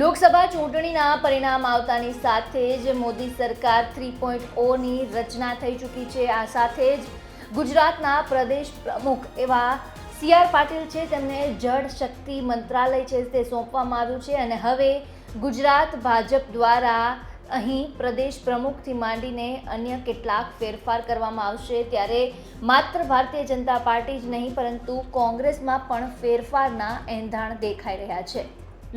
લોકસભા ચૂંટણીના પરિણામ આવતાની સાથે જ મોદી સરકાર થ્રી પોઈન્ટ ઓની રચના થઈ ચૂકી છે. આ સાથે જ ગુજરાતના પ્રદેશ પ્રમુખ એવા સી આર પાટીલ છે, તેમને જળ શક્તિ મંત્રાલય છે તે સોંપવામાં આવ્યું છે અને હવે ગુજરાત ભાજપ દ્વારા અહીં પ્રદેશ પ્રમુખથી માંડીને અન્ય કેટલાક ફેરફાર કરવામાં આવશે. ત્યારે માત્ર ભારતીય જનતા પાર્ટી જ નહીં, પરંતુ કોંગ્રેસમાં પણ ફેરફારના એંધાણ દેખાઈ રહ્યા છે.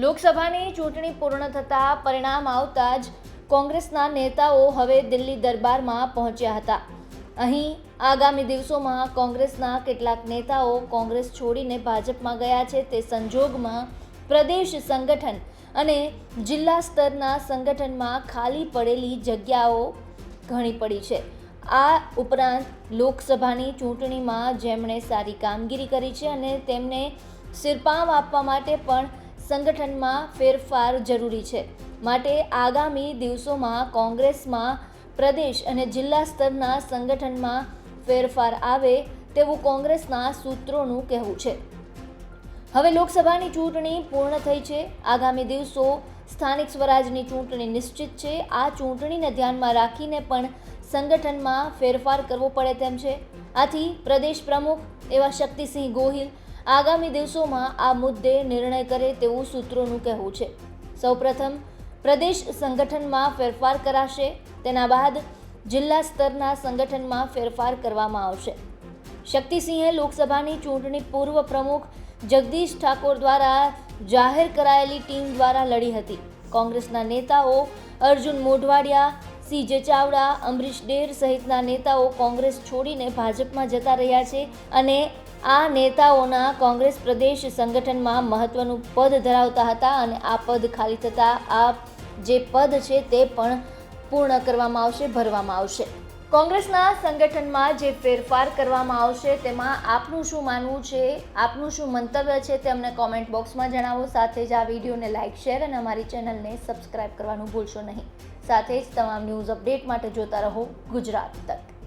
લોકસભાની ચૂંટણી પૂર્ણ થતાં પરિણામ આવતા જ કોંગ્રેસના નેતાઓ હવે દિલ્હી દરબારમાં પહોંચ્યા હતા. અહીં આગામી દિવસોમાં કોંગ્રેસના કેટલાક નેતાઓ કોંગ્રેસ છોડીને ભાજપમાં ગયા છે તે સંજોગમાં પ્રદેશ સંગઠન અને જિલ્લા સ્તરના સંગઠનમાં ખાલી પડેલી જગ્યાઓ ઘણી પડી છે. આ ઉપરાંત લોકસભાની ચૂંટણીમાં જેમણે સારી કામગીરી કરી છે અને તેમને સિરપામ આપવા માટે પણ સંગઠનમાં ફેરફાર જરૂરી છે. માટે આગામી દિવસોમાં કોંગ્રેસમાં પ્રદેશ અને જિલ્લા સ્તરના સંગઠનમાં ફેરફાર આવે તેવું કોંગ્રેસના સૂત્રોનું કહેવું છે. હવે લોકસભાની ચૂંટણી પૂર્ણ થઈ છે. આગામી દિવસો સ્થાનિક સ્વરાજની ચૂંટણી નિશ્ચિત છે. આ ચૂંટણીને ધ્યાનમાં રાખીને પણ સંગઠનમાં ફેરફાર કરવો પડે તેમ છે. આથી પ્રદેશ પ્રમુખ એવા શક્તિસિંહ ગોહિલ આગામી દિવસોમાં આ મુદ્દે નિર્ણય કરે તેવું સૂત્રોનું કહેવું છે. સૌપ્રથમ, પ્રદેશ સંગઠનમાં ફેરફાર કરાશે, તેના બાદ જિલ્લા સ્તરના સંગઠનમાં ફેરફાર કરવામાં આવશે. શક્તિસિંહે લોકસભાની ચૂંટણી પૂર્વ પ્રમુખ જગદીશ ઠાકોર દ્વારા જાહેર કરાયેલી ટીમ દ્વારા લડી હતી. કોંગ્રેસના નેતાઓ અર્જુન મોઢવાડિયા સી જે ચાવડા અમરીશ ડેર સહિતના નેતાઓ કોંગ્રેસ છોડીને ભાજપમાં જતા રહ્યા છે અને આ નેતાઓના કોંગ્રેસ પ્રદેશ સંગઠનમાં મહત્વનું પદ ધરાવતા હતા અને આ પદ ખાલી થતાં આ જે પદ છે તે પણ પૂર્ણ કરવામાં આવશે, ભરવામાં આવશે. કોંગ્રેસના સંગઠનમાં જે ફેરફાર કરવામાં આવશે, તેમાં આપનું શું માનવું છે, આપનું શું મંતવ્ય છે, તે અમને કોમેન્ટ બોક્સમાં જણાવો. સાથે જ આ વિડીયોને લાઇક શેર અને અમારી ચેનલને સબસ્ક્રાઇબ કરવાનું ભૂલશો નહીં. સાથે જ તમામ ન્યૂઝ અપડેટ માટે જોતા રહો ગુજરાત તક.